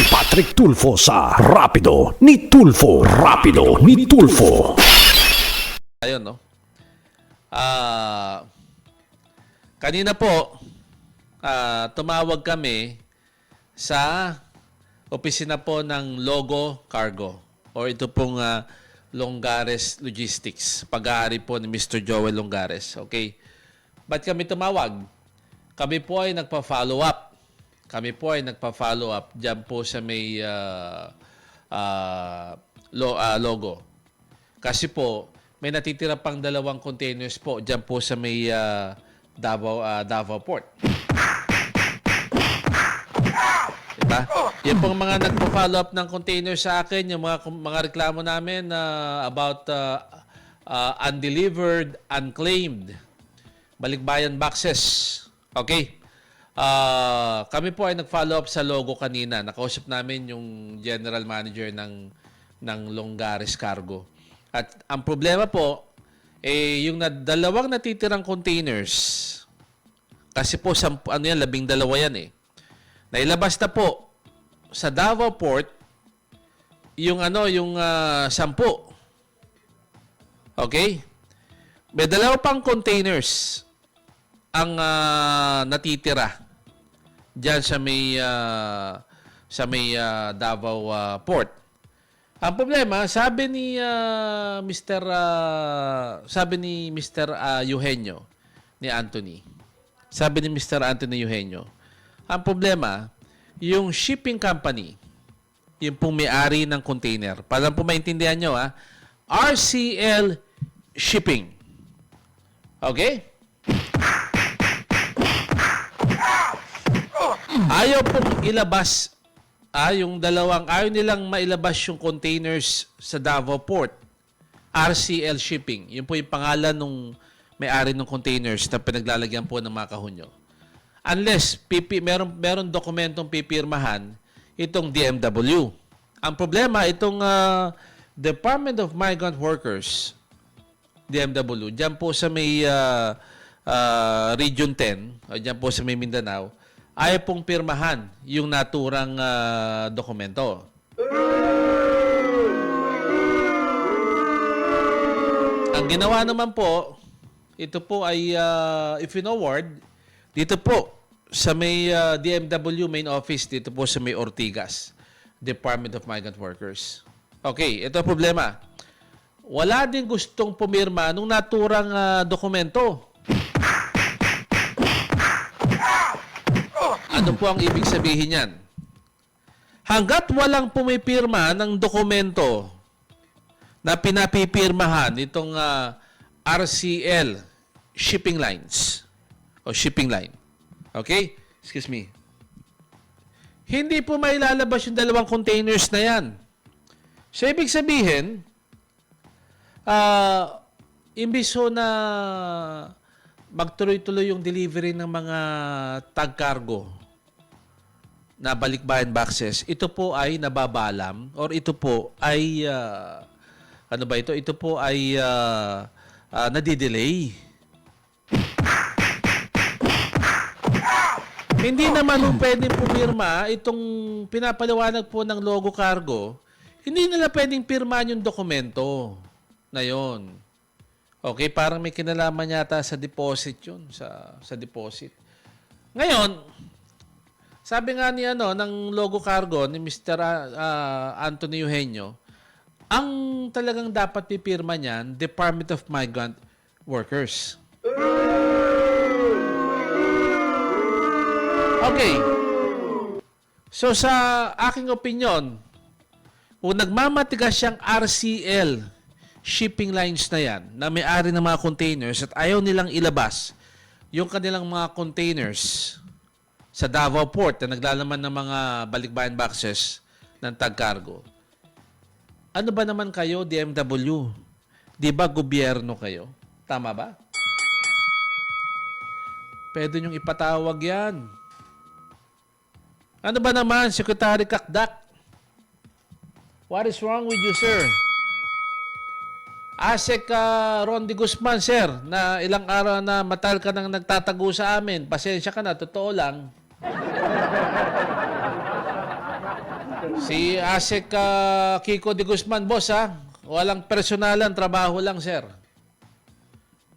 si Patrick Tulfo sa Rapido ni Tulfo. Rapido ni Tulfo. Ayun, no? Ah, kanina po, ah, tumawag kami sa opisina po ng Logo Cargo or ito pong ah, Longares Logistics. Pag-aari po ni Mr. Joel Longares. Okay? Ba't kami tumawag? Kami po ay nagpa-follow up. Kami po ay nagpa-follow up dyan po sa may ah, ah, lo- ah, logo. Kasi po, may natitira pang dalawang containers po dyan po sa may ah, Davao, ah, Davao Port. Diba? Yan pong mga nagpo-follow up ng container sa akin, yung mga, mga reklamo namin na about ah, ah, undelivered, unclaimed, balikbayan boxes. Okay? Ah, kami po ay nag-follow up sa logo kanina. Nakausap namin yung general manager ng ng Longares Cargo. At ang problema po eh yung na, dalawang natitirang containers kasi po sampu, ano yan, labing dalawa yan eh. Nailabas na po sa Davao Port yung ano, yung ah, sampu. Okay? May dalawa pang containers ang ah, natitira diyan sa may ah, sa may ah, Davao ah, Port. Ang problema, sabi ni ah, Mr. ah, sabi ni Mr. ah, Eugenio ni Anthony. Sabi ni Mr. Anthony Eugenio, ang problema, yung shipping company, yung pong may-ari ng container. Para po maintindihan nyo, ha? RCL Shipping. Okay? Ayaw pong ilabas ah, yung dalawang, ayaw nilang mailabas yung containers sa Davao Port. RCL Shipping. Yun po yung pangalan nung may-ari ng containers na pinaglalagyan po ng mga kahunyo. Unless pipi, meron, meron dokumentong pipirmahan itong DMW. Ang problema, itong ah, Department of Migrant Workers, DMW, dyan po sa may ah, ah, Region 10, o dyan po sa may Mindanao, ay pong pirmahan yung naturang ah, dokumento. Ang ginawa naman po, ito po ay uh, if-in-award dito po sa may ah, DMW main office dito po sa may Ortigas, Department of Migrant Workers. Okay, ito ang problema. Wala din gustong pumirma nung naturang ah, dokumento. Ano po ang ibig sabihin yan? Hanggat walang pumipirma ng dokumento na pinapipirmahan itong ah, RCL shipping lines o shipping line. Okay? Excuse me. Hindi po may lalabas yung dalawang containers na yan. So, ibig sabihin, ah, imbis ho na magtuloy-tuloy yung delivery ng mga tag cargo na balikbayan boxes, ito po ay nababalam or ito po ay ah, ano ba ito? Ito po ay uh, nadidelay. Hindi naman po pwedeng pumirma itong pinapaliwanag po ng logo cargo. Hindi nila pwedeng pirmahan yung dokumento na yon. Okay, parang may kinalaman yata sa deposit yun, sa, sa deposit. Ngayon, sabi nga ni ano ng logo cargo ni Mr. ah, Anthony Eugenio, ang talagang dapat pipirma niyan, Department of Migrant Workers. Okay. So sa aking opinion, kung nagmamatigas siyang RCL shipping lines na yan, na may-ari ng mga containers at ayaw nilang ilabas yung kanilang mga containers sa Davao Port na naglalaman ng mga balikbayan boxes ng tag cargo. Ano ba naman kayo, DMW? Di ba gobyerno kayo? Tama ba? Pwede niyong ipatawag yan. Ano ba naman, Secretary Kakdak? What is wrong with you, sir? Asek uh, Rondi Guzman, sir, na ilang araw na matal ka nang nagtatago sa amin. Pasensya ka na, totoo lang. Si Asek ah, Kiko de Guzman, boss ha. Walang personalan, trabaho lang, sir.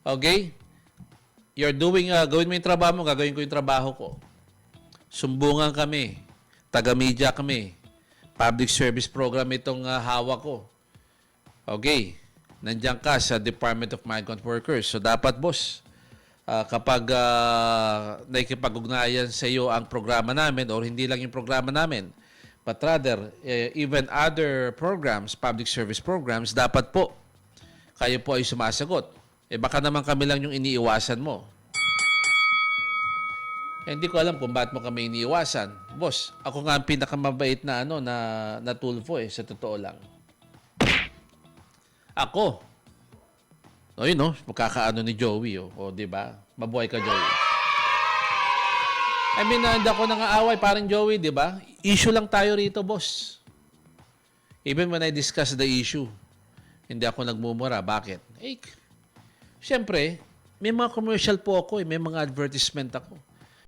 Okay? You're doing, ah, gawin mo yung trabaho mo, gagawin ko yung trabaho ko. Sumbungan kami. Taga-media kami. Public service program itong ah, hawak ko. Okay. Nandiyan ka sa Department of Migrant Workers. So dapat, boss, ah, kapag uh, nakikipag-ugnayan sa iyo ang programa namin or hindi lang yung programa namin, but rather, eh, even other programs, public service programs, dapat po kayo po ay sumasagot. Eh baka naman kami lang yung iniiwasan mo. Eh, hindi ko alam kung bakit mo kami iniiwasan. Boss, ako nga ang pinakamabait na ano na na Tulfo eh sa totoo lang. Ako. O yun no, magkakaano ni Joey oh. O di ba? Mabuhay ka Joey. I mean, hindi ako nangaaway parang Joey, di ba? Issue lang tayo rito, boss. Even when I discuss the issue, hindi ako nagmumura. Bakit? Eh, Siyempre, may mga commercial po ako eh. May mga advertisement ako.